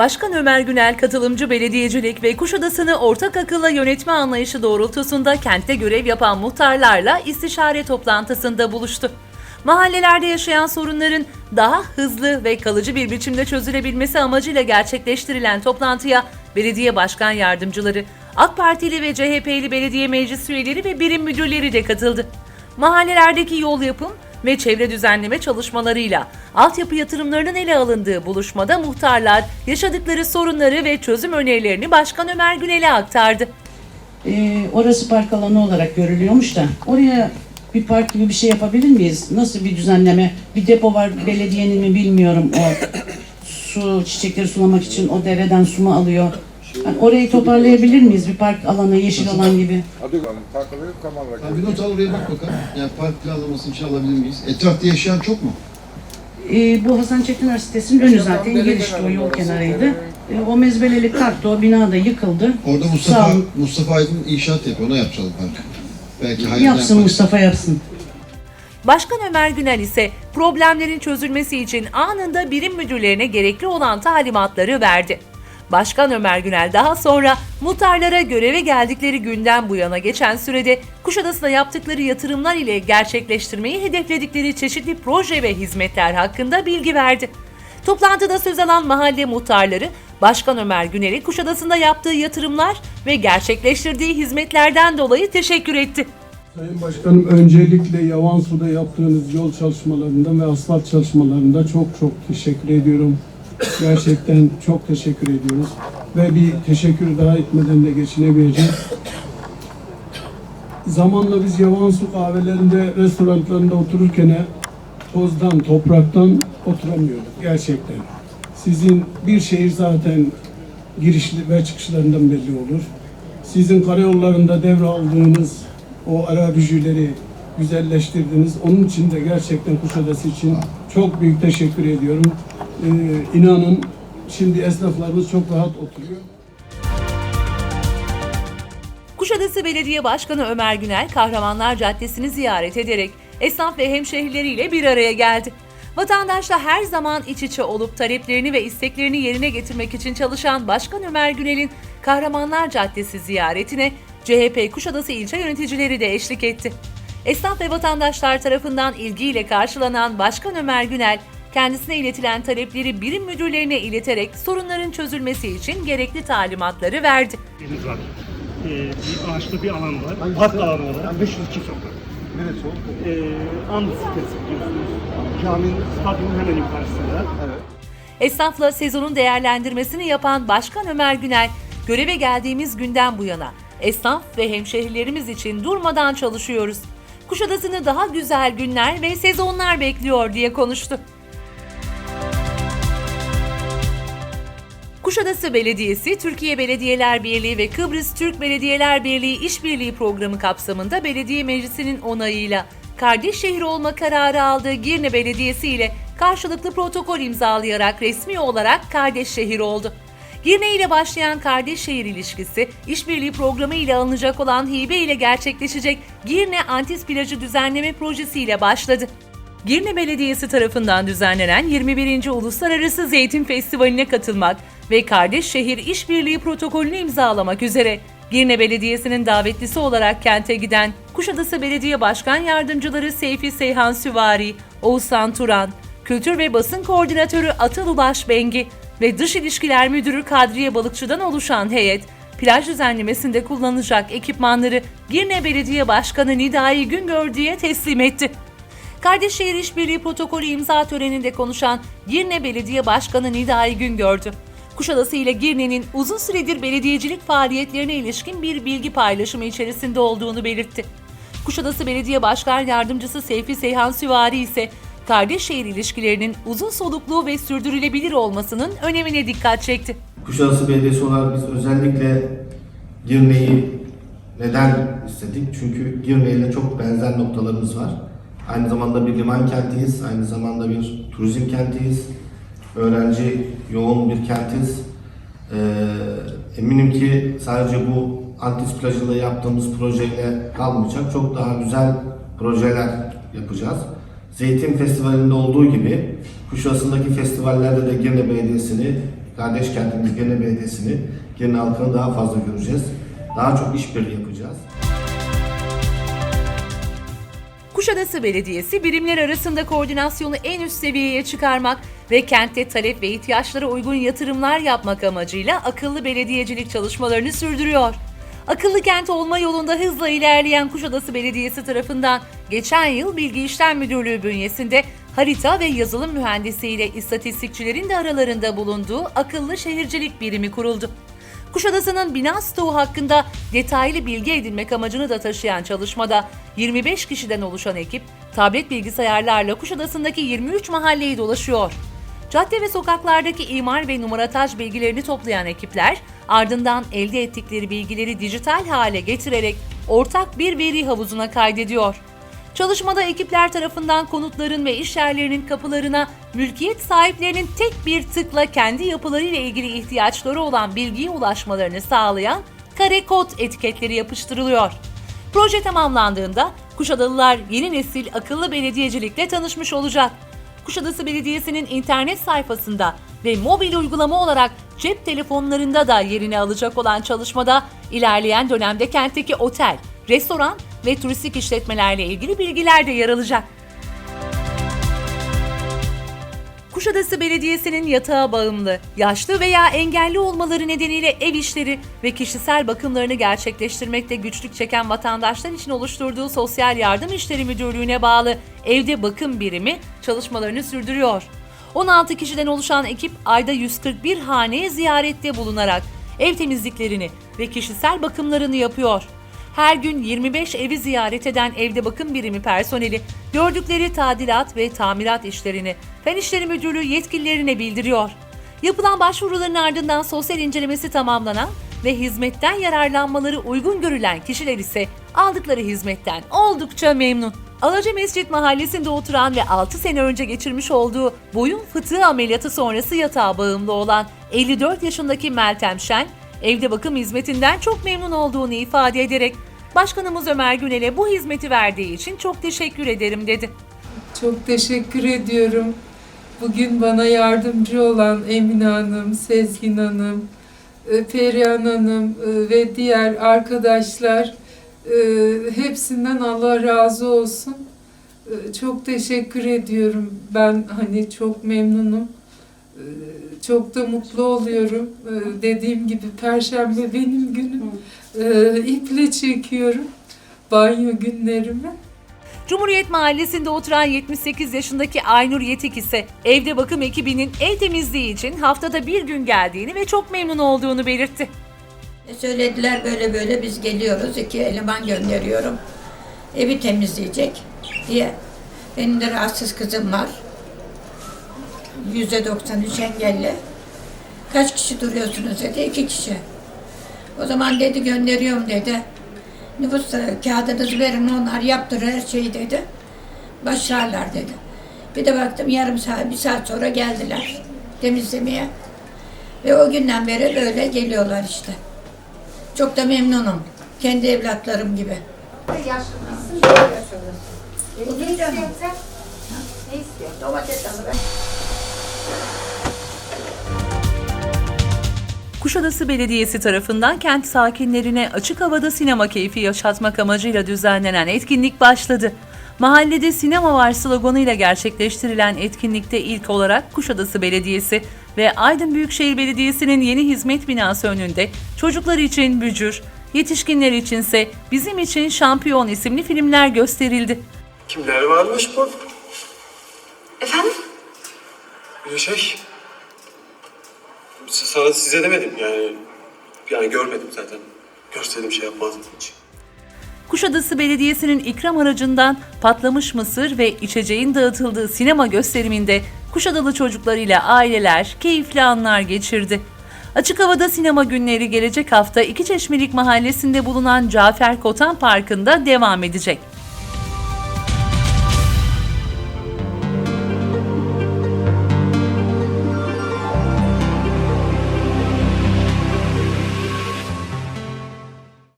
Başkan Ömer Günel katılımcı belediyecilik ve Kuşadası'nı ortak akılla yönetme anlayışı doğrultusunda kentte görev yapan muhtarlarla istişare toplantısında buluştu. Mahallelerde yaşayan sorunların daha hızlı ve kalıcı bir biçimde çözülebilmesi amacıyla gerçekleştirilen toplantıya belediye başkan yardımcıları, AK Partili ve CHP'li belediye meclis üyeleri ve birim müdürleri de katıldı. Mahallelerdeki yol yapım ve çevre düzenleme çalışmalarıyla altyapı yatırımlarının ele alındığı buluşmada muhtarlar yaşadıkları sorunları ve çözüm önerilerini Başkan Ömer Günel'e aktardı. Ee, orası park alanı olarak görülüyormuş da oraya bir park gibi bir şey yapabilir miyiz? Nasıl bir düzenleme? Bir depo var belediyenin mi bilmiyorum o. Su, çiçekleri sulamak için o dereden su mu alıyor? Yani orayı toparlayabilir miyiz? Bir park alanı, yeşil alan gibi. Hadi bakalım takılıyor Abi bakalım. bir not al oraya bak bakalım. Yani park planlamasını için alabilir miyiz? Etrafta yaşayan çok mu? Ee, bu Hasan Çetinar sitesinin önü zaten girişti o yol kenarıydı. Ee, o mezbeleli kalktı, o bina da yıkıldı. Orada Sağ Mustafa olun. Mustafa Aydın inşaat yapıyor. Ona yapacağız park. Belki hayır Yapsın Mustafa yapsın. Başkan Ömer Günel ise problemlerin çözülmesi için anında birim müdürlerine gerekli olan talimatları verdi. Başkan Ömer Günel daha sonra muhtarlara göreve geldikleri günden bu yana geçen sürede Kuşadası'na yaptıkları yatırımlar ile gerçekleştirmeyi hedefledikleri çeşitli proje ve hizmetler hakkında bilgi verdi. Toplantıda söz alan mahalle muhtarları Başkan Ömer Günel'e Kuşadası'nda yaptığı yatırımlar ve gerçekleştirdiği hizmetlerden dolayı teşekkür etti. Sayın Başkanım öncelikle Yavansu'da yaptığınız yol çalışmalarından ve asfalt çalışmalarında çok çok teşekkür ediyorum. Gerçekten çok teşekkür ediyoruz. Ve bir teşekkür daha etmeden de geçinemeyeceğim. Zamanla biz Yavansu kahvelerinde, restoranlarında otururken tozdan, topraktan oturamıyorduk gerçekten. Sizin bir şehir zaten girişli ve çıkışlarından belli olur. Sizin karayollarında devraldığınız o arabücüleri güzelleştirdiniz. Onun için de gerçekten Kuşadası için çok büyük teşekkür ediyorum. Ee, inanın şimdi esnaflarımız çok rahat oturuyor. Kuşadası Belediye Başkanı Ömer Günel Kahramanlar Caddesi'ni ziyaret ederek esnaf ve hemşehrileriyle bir araya geldi. Vatandaşla her zaman iç içe olup taleplerini ve isteklerini yerine getirmek için çalışan Başkan Ömer Günel'in Kahramanlar Caddesi ziyaretine CHP Kuşadası ilçe yöneticileri de eşlik etti. Esnaf ve vatandaşlar tarafından ilgiyle karşılanan Başkan Ömer Günel, kendisine iletilen talepleri birim müdürlerine ileterek sorunların çözülmesi için gerekli talimatları verdi. Deniz var. Ee, bir ağaçlı bir alan var. Park alanı olarak 502 sokak. Neresi o? Ee, Anlı sitesi biliyorsunuz. Caminin stadyumun hemen yukarısında. Esnafla sezonun değerlendirmesini yapan Başkan Ömer Günel, göreve geldiğimiz günden bu yana esnaf ve hemşehrilerimiz için durmadan çalışıyoruz. Kuşadası'nı daha güzel günler ve sezonlar bekliyor diye konuştu. Kuşadası Belediyesi, Türkiye Belediyeler Birliği ve Kıbrıs Türk Belediyeler Birliği İşbirliği Programı kapsamında Belediye Meclisi'nin onayıyla kardeş şehir olma kararı aldığı Girne Belediyesi ile karşılıklı protokol imzalayarak resmi olarak kardeş şehir oldu. Girne ile başlayan kardeş şehir ilişkisi, işbirliği programı ile alınacak olan hibe ile gerçekleşecek Girne Antis Plajı düzenleme projesi ile başladı. Girne Belediyesi tarafından düzenlenen 21. Uluslararası Zeytin Festivali'ne katılmak ve Kardeş Şehir İşbirliği protokolünü imzalamak üzere Girne Belediyesi'nin davetlisi olarak kente giden Kuşadası Belediye Başkan Yardımcıları Seyfi Seyhan Süvari, Oğuzhan Turan, Kültür ve Basın Koordinatörü Atıl Ulaş Bengi ve Dış İlişkiler Müdürü Kadriye Balıkçı'dan oluşan heyet, plaj düzenlemesinde kullanılacak ekipmanları Girne Belediye Başkanı Nidai Güngör'düye teslim etti. Kardeşşehir İşbirliği Protokolü imza töreninde konuşan Girne Belediye Başkanı Nidai Güngör'dü. Kuşadası ile Girne'nin uzun süredir belediyecilik faaliyetlerine ilişkin bir bilgi paylaşımı içerisinde olduğunu belirtti. Kuşadası Belediye Başkan Yardımcısı Seyfi Seyhan Süvari ise kardeş şehir ilişkilerinin uzun soluklu ve sürdürülebilir olmasının önemine dikkat çekti. Kuşadası Belediyesi olarak biz özellikle Girne'yi neden istedik? Çünkü Girne ile çok benzer noktalarımız var. Aynı zamanda bir liman kentiyiz, aynı zamanda bir turizm kentiyiz. Öğrenci yoğun bir kentiyiz. Ee, eminim ki sadece bu Antis plajında yaptığımız projeyle kalmayacak. Çok daha güzel projeler yapacağız. Zeytin Festivali'nde olduğu gibi Kuşadası'ndaki festivallerde de Girne Belediyesi'ni kardeş kentimiz Girne Belediyesi'ni, Girne halkını daha fazla göreceğiz. Daha çok işbirliği yapacağız. Kuşadası Belediyesi birimler arasında koordinasyonu en üst seviyeye çıkarmak ve kentte talep ve ihtiyaçlara uygun yatırımlar yapmak amacıyla akıllı belediyecilik çalışmalarını sürdürüyor. Akıllı kent olma yolunda hızla ilerleyen Kuşadası Belediyesi tarafından geçen yıl Bilgi İşlem Müdürlüğü bünyesinde harita ve yazılım mühendisiyle istatistikçilerin de aralarında bulunduğu akıllı şehircilik birimi kuruldu. Kuşadası'nın bina stoğu hakkında detaylı bilgi edinmek amacını da taşıyan çalışmada 25 kişiden oluşan ekip tablet bilgisayarlarla Kuşadası'ndaki 23 mahalleyi dolaşıyor. Cadde ve sokaklardaki imar ve numarataj bilgilerini toplayan ekipler ardından elde ettikleri bilgileri dijital hale getirerek ortak bir veri havuzuna kaydediyor. Çalışmada ekipler tarafından konutların ve iş yerlerinin kapılarına mülkiyet sahiplerinin tek bir tıkla kendi yapılarıyla ilgili ihtiyaçları olan bilgiye ulaşmalarını sağlayan kare kod etiketleri yapıştırılıyor. Proje tamamlandığında Kuşadalılar yeni nesil akıllı belediyecilikle tanışmış olacak. Kuşadası Belediyesi'nin internet sayfasında ve mobil uygulama olarak cep telefonlarında da yerini alacak olan çalışmada ilerleyen dönemde kentteki otel, restoran ve turistik işletmelerle ilgili bilgiler de yer alacak. Kuşadası Belediyesi'nin yatağa bağımlı, yaşlı veya engelli olmaları nedeniyle ev işleri ve kişisel bakımlarını gerçekleştirmekte güçlük çeken vatandaşlar için oluşturduğu Sosyal Yardım İşleri Müdürlüğü'ne bağlı evde bakım birimi çalışmalarını sürdürüyor. 16 kişiden oluşan ekip ayda 141 haneye ziyarette bulunarak ev temizliklerini ve kişisel bakımlarını yapıyor. Her gün 25 evi ziyaret eden evde bakım birimi personeli gördükleri tadilat ve tamirat işlerini Fen İşleri Müdürlüğü yetkililerine bildiriyor. Yapılan başvuruların ardından sosyal incelemesi tamamlanan ve hizmetten yararlanmaları uygun görülen kişiler ise aldıkları hizmetten oldukça memnun. Alaca Mescit mahallesinde oturan ve 6 sene önce geçirmiş olduğu boyun fıtığı ameliyatı sonrası yatağa bağımlı olan 54 yaşındaki Meltem Şen, evde bakım hizmetinden çok memnun olduğunu ifade ederek Başkanımız Ömer Günel'e bu hizmeti verdiği için çok teşekkür ederim dedi. Çok teşekkür ediyorum. Bugün bana yardımcı olan Emine Hanım, Sezgin Hanım, e, Perihan Hanım e, ve diğer arkadaşlar e, hepsinden Allah razı olsun. Çok teşekkür ediyorum. Ben hani çok memnunum. E, Çok da mutlu oluyorum. E, Dediğim gibi Perşembe benim günüm. E, İple çekiyorum banyo günlerimi. Cumhuriyet Mahallesi'nde oturan 78 yaşındaki Aynur Yetik ise evde bakım ekibinin ev temizliği için haftada bir gün geldiğini ve çok memnun olduğunu belirtti. E, Söylediler böyle böyle biz geliyoruz. iki eleman gönderiyorum. Evi temizleyecek diye. Benim de rahatsız kızım var. Yüzde 93 engelli. Kaç kişi duruyorsunuz dedi. iki kişi. O zaman dedi gönderiyorum dedi. Nüfus e, kağıdınızı verin onlar yaptırır her şeyi dedi. Başlarlar dedi. Bir de baktım yarım saat, bir saat sonra geldiler temizlemeye. Ve o günden beri böyle geliyorlar işte. Çok da memnunum. Kendi evlatlarım gibi. Uzun canım. Ne istiyor? Domates alır. Kuşadası Belediyesi tarafından kent sakinlerine açık havada sinema keyfi yaşatmak amacıyla düzenlenen etkinlik başladı. Mahallede sinema var sloganıyla gerçekleştirilen etkinlikte ilk olarak Kuşadası Belediyesi ve Aydın Büyükşehir Belediyesi'nin yeni hizmet binası önünde çocuklar için Bücür, yetişkinler içinse Bizim için Şampiyon isimli filmler gösterildi. Kimler varmış bu? Efendim? Bir şey. Sana size demedim yani. Yani görmedim zaten. Görseydim şey yapmazdım hiç. Kuşadası Belediyesi'nin ikram aracından patlamış mısır ve içeceğin dağıtıldığı sinema gösteriminde Kuşadalı çocuklarıyla aileler keyifli anlar geçirdi. Açık havada sinema günleri gelecek hafta İki Çeşmelik mahallesinde bulunan Cafer Kotan Parkı'nda devam edecek.